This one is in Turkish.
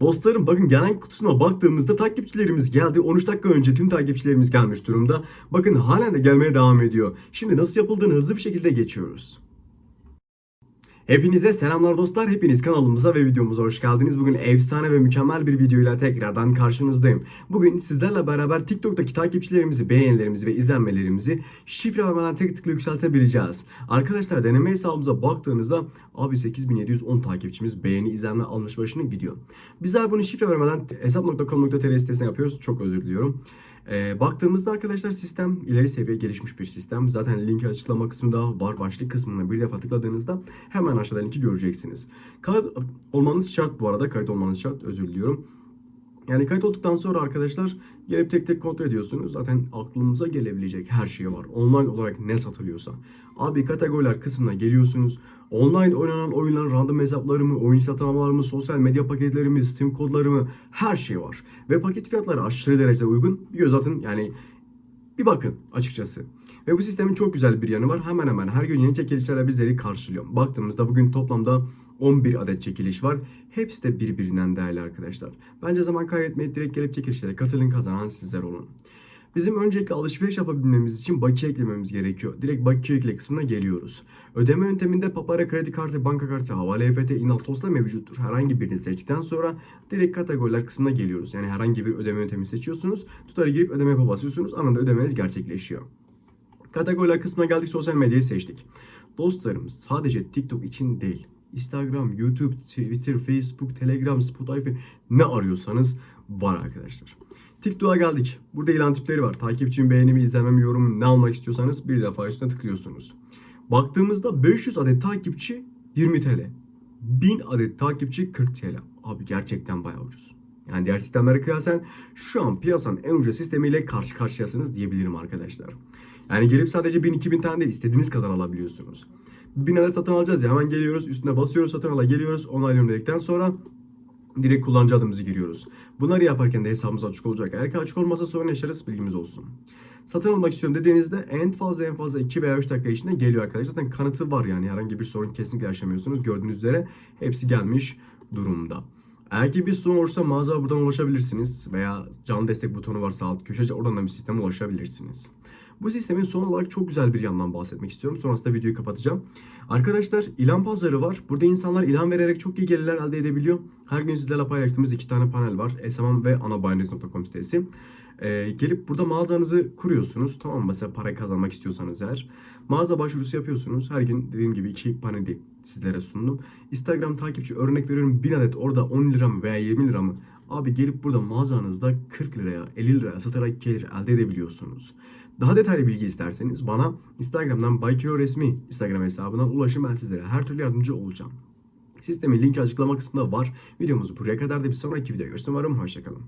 Dostlarım bakın gelen kutusuna baktığımızda takipçilerimiz geldi. 13 dakika önce tüm takipçilerimiz gelmiş durumda. Bakın halen de gelmeye devam ediyor. Şimdi nasıl yapıldığını hızlı bir şekilde geçiyoruz. Hepinize selamlar dostlar. Hepiniz kanalımıza ve videomuza hoş geldiniz. Bugün efsane ve mükemmel bir videoyla tekrardan karşınızdayım. Bugün sizlerle beraber TikTok'taki takipçilerimizi, beğenilerimizi ve izlenmelerimizi şifre vermeden tek tıkla yükseltebileceğiz. Arkadaşlar deneme hesabımıza baktığınızda abi 8710 takipçimiz beğeni, izlenme almış başını gidiyor. Bizler bunu şifre vermeden hesap.com.tr sitesine yapıyoruz. Çok özür diliyorum. Ee, baktığımızda arkadaşlar sistem ileri seviye gelişmiş bir sistem. Zaten linki açıklama kısmında var. Başlık kısmına bir defa tıkladığınızda hemen aşağıda linki göreceksiniz. Kayıt olmanız şart bu arada. Kayıt olmanız şart. Özür diliyorum. Yani kayıt olduktan sonra arkadaşlar gelip tek tek kontrol ediyorsunuz. Zaten aklınıza gelebilecek her şey var. Online olarak ne satılıyorsa. Abi kategoriler kısmına geliyorsunuz. Online oynanan oyunların random hesaplarımı, oyun satın almalarımı, sosyal medya paketlerimi, Steam kodlarımı her şey var. Ve paket fiyatları aşırı derecede uygun. Bir göz atın yani bir bakın açıkçası. Ve bu sistemin çok güzel bir yanı var. Hemen hemen her gün yeni çekilişlerle bizleri karşılıyor. Baktığımızda bugün toplamda 11 adet çekiliş var. Hepsi de birbirinden değerli arkadaşlar. Bence zaman kaybetmeyip direkt gelip çekilişlere katılın kazanan sizler olun. Bizim öncelikle alışveriş yapabilmemiz için bakiye eklememiz gerekiyor. Direkt bakiye ekle kısmına geliyoruz. Ödeme yönteminde Papara kredi kartı, banka kartı, havale EFT, Inaltos'la mevcuttur. Herhangi birini seçtikten sonra direkt kategoriler kısmına geliyoruz. Yani herhangi bir ödeme yöntemi seçiyorsunuz. Tutarı girip ödeme yapa basıyorsunuz. Anında ödemeniz gerçekleşiyor. Kategoriler kısmına geldik sosyal medyayı seçtik. Dostlarımız sadece TikTok için değil. Instagram, YouTube, Twitter, Facebook, Telegram, Spotify ne arıyorsanız var arkadaşlar. TikTok'a geldik. Burada ilan tipleri var. Takipçim, beğenimi, izlememi, yorumu ne almak istiyorsanız bir defa üstüne tıklıyorsunuz. Baktığımızda 500 adet takipçi 20 TL. 1000 adet takipçi 40 TL. Abi gerçekten bayağı ucuz. Yani diğer sistemlere kıyasen şu an piyasanın en ucuz sistemiyle karşı karşıyasınız diyebilirim arkadaşlar. Yani gelip sadece 1000-2000 tane de istediğiniz kadar alabiliyorsunuz. 1000 adet satın alacağız ya hemen geliyoruz üstüne basıyoruz satın ala geliyoruz onaylıyorum dedikten sonra direkt kullanıcı adımızı giriyoruz. Bunları yaparken de hesabımız açık olacak. Eğer ki açık olmasa sorun yaşarız bilgimiz olsun. Satın almak istiyorum dediğinizde en fazla en fazla 2 veya 3 dakika içinde geliyor arkadaşlar. Zaten kanıtı var yani herhangi bir sorun kesinlikle yaşamıyorsunuz. Gördüğünüz üzere hepsi gelmiş durumda. Eğer ki bir sorun olursa mağaza buradan ulaşabilirsiniz veya canlı destek butonu varsa alt köşece oradan da bir sisteme ulaşabilirsiniz. Bu sistemin son olarak çok güzel bir yandan bahsetmek istiyorum. Sonrasında videoyu kapatacağım. Arkadaşlar ilan pazarı var. Burada insanlar ilan vererek çok iyi gelirler elde edebiliyor. Her gün sizlerle paylaştığımız iki tane panel var. Esamam ve anabayiniz.com sitesi. Ee, gelip burada mağazanızı kuruyorsunuz. Tamam? Mesela para kazanmak istiyorsanız eğer. Mağaza başvurusu yapıyorsunuz. Her gün dediğim gibi iki paneli sizlere sundum. Instagram takipçi örnek veriyorum 1000 adet orada 10 lira mı veya 20 lira mı? Abi gelip burada mağazanızda 40 liraya 50 liraya satarak gelir elde edebiliyorsunuz. Daha detaylı bilgi isterseniz bana Instagram'dan Baykio resmi Instagram hesabından ulaşın ben sizlere her türlü yardımcı olacağım. Sistemin linki açıklama kısmında var. Videomuzu buraya kadar da bir sonraki videoda görüşürüz. Umarım hoşçakalın.